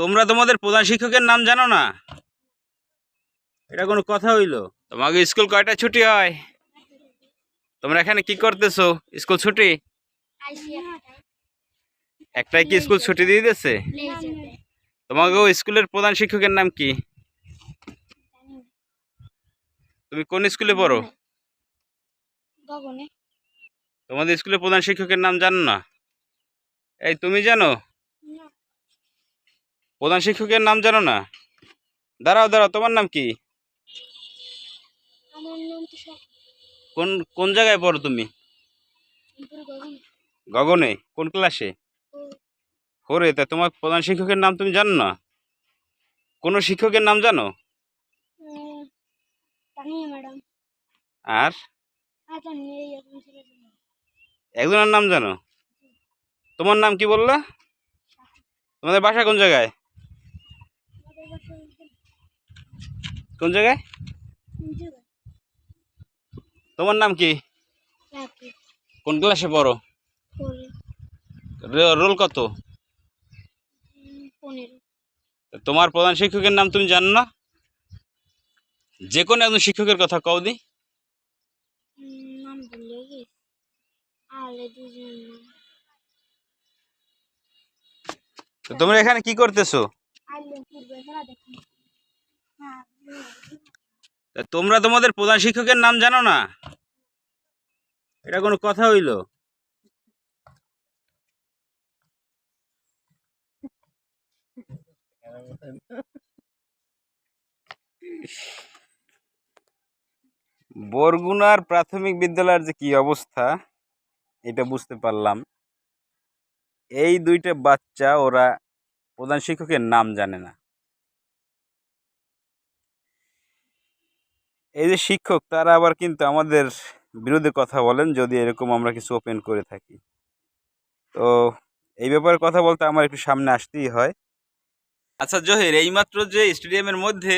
তোমরা তোমাদের প্রধান শিক্ষকের নাম জানো না? এটা কোনো কথা হইল? তোমাকে স্কুল কয়টা ছুটি হয়? তোমরা এখানে কি করতেছো? স্কুল ছুটি? একটাই কি স্কুল ছুটি দিয়ে দিয়েছে? তোমাকে স্কুলের প্রধান শিক্ষকের নাম কি? তুমি কোন স্কুলে পড়ো? তোমাদের স্কুলের প্রধান শিক্ষকের নাম জানো না? এই তুমি জানো? প্রধান শিক্ষকের নাম জানো না? দাঁড়াও দাঁড়াও তোমার নাম কি? কোন কোন জায়গায় পড়ো তুমি? গগনে। কোন ক্লাসে? ফোরে তা তোমার প্রধান শিক্ষকের নাম তুমি জানো না? কোনো শিক্ষকের নাম জানো? আর? একজনের নাম জানো? তোমার নাম কি বললা? তোমাদের বাসা কোন জায়গায় আমাদের বাসায় কোন জায়গায়? তোমার নাম কি? কোন ক্লাসে পড়ো? রোল কত? তোমার প্রধান শিক্ষকের নাম তুমি জানো না? যে কোনো একজন শিক্ষকের কথা কও দি। তোমরা এখানে কি করতেছো? তোমরা তোমাদের প্রধান শিক্ষকের নাম জানো না? এটা কোনো কথা হইল? বরগুনার প্রাথমিক বিদ্যালয়ের যে কি অবস্থা, এটা বুঝতে পারলাম। এই দুইটা বাচ্চা ওরা প্রধান শিক্ষকের নাম জানে না। এই যে শিক্ষক তারা আবার কিন্তু আমাদের বিরুদ্ধে কথা বলেন যদি এরকম আমরা কিছু ওপেন করে থাকি। তো এই ব্যাপারে কথা বলতে আমার একটু সামনে আসতেই হয়। আচ্ছা জহির এইমাত্র যে স্টেডিয়ামের মধ্যে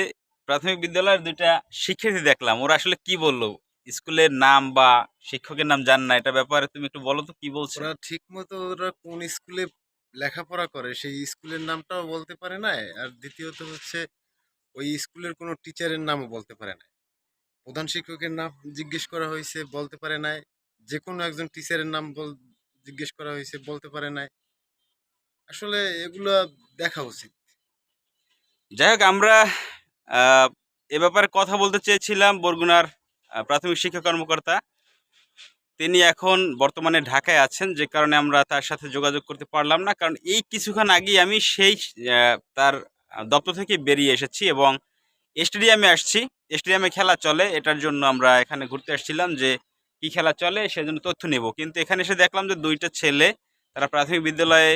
প্রাথমিক বিদ্যালয়ের দুইটা শিক্ষার্থী দেখলাম ওরা আসলে কি বলল? স্কুলের নাম বা শিক্ষকের নাম জান না এটা ব্যাপারে তুমি একটু বলো তো কি বলছো? ওরা ঠিক মতো ওরা কোন স্কুলে লেখাপড়া করে সেই স্কুলের নামটাও বলতে পারে না আর দ্বিতীয়ত হচ্ছে ওই স্কুলের কোনো টিচারের নামও বলতে পারে না প্রধান শিক্ষকের নাম জিজ্ঞেস করা হয়েছে, বলতে পারে নাই। যে কোনো একজন টিচারের নাম বল, জিজ্ঞেস করা হয়েছে, বলতে পারে নাই। আসলে এগুলা দেখা উচিত। যাই হোক, আমরা এ ব্যাপারে কথা বলতে চেয়েছিলাম বরগুনার প্রাথমিক শিক্ষা কর্মকর্তা। তিনি এখন বর্তমানে ঢাকায় আছেন, যে কারণে আমরা তার সাথে যোগাযোগ করতে পারলাম না। কারণ এই কিছুক্ষণ আগেই আমি সেই তার দপ্তর থেকে বেরিয়ে এসেছি এবং স্টেডিয়ামে আসছি। স্টেডিয়ামে খেলা চলে, এটার জন্য আমরা এখানে ঘুরতে আসছিলাম যে কি খেলা চলে সেজন্য তথ্য নেব। কিন্তু এখানে এসে দেখলাম যে দুইটা ছেলে, তারা প্রাথমিক বিদ্যালয়ে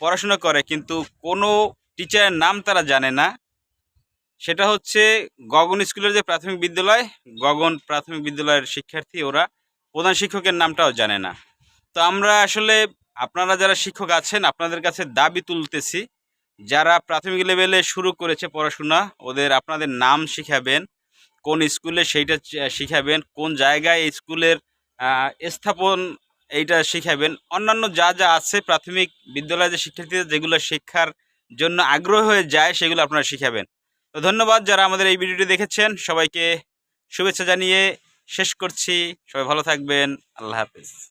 পড়াশোনা করে, কিন্তু কোনো টিচারের নাম তারা জানে না। সেটা হচ্ছে গগন স্কুলের যে প্রাথমিক বিদ্যালয়, গগন প্রাথমিক বিদ্যালয়ের শিক্ষার্থী ওরা, প্রধান শিক্ষকের নামটাও জানে না। তো আমরা আসলে, আপনারা যারা শিক্ষক আছেন, আপনাদের কাছে দাবি তুলতেছি যারা প্রাথমিক লেভেলে শুরু করেছে পড়াশোনা, ওদের আপনাদের নাম শিখাবেন, কোন স্কুলে সেইটা শিখাবেন, কোন জায়গায় স্কুলের স্থাপন এইটা শিখাবেন। অন্যান্য যা যা আছে প্রাথমিক বিদ্যালয়ে যে শিক্ষার্থীদের যেগুলো শিক্ষার জন্য আগ্রহ হয়ে যায়, সেগুলো আপনারা শিখাবেন। তো ধন্যবাদ যারা আমাদের এই ভিডিওটি দেখেছেন। সবাইকে শুভেচ্ছা জানিয়ে শেষ করছি। সবাই ভালো থাকবেন। আল্লাহ হাফেজ।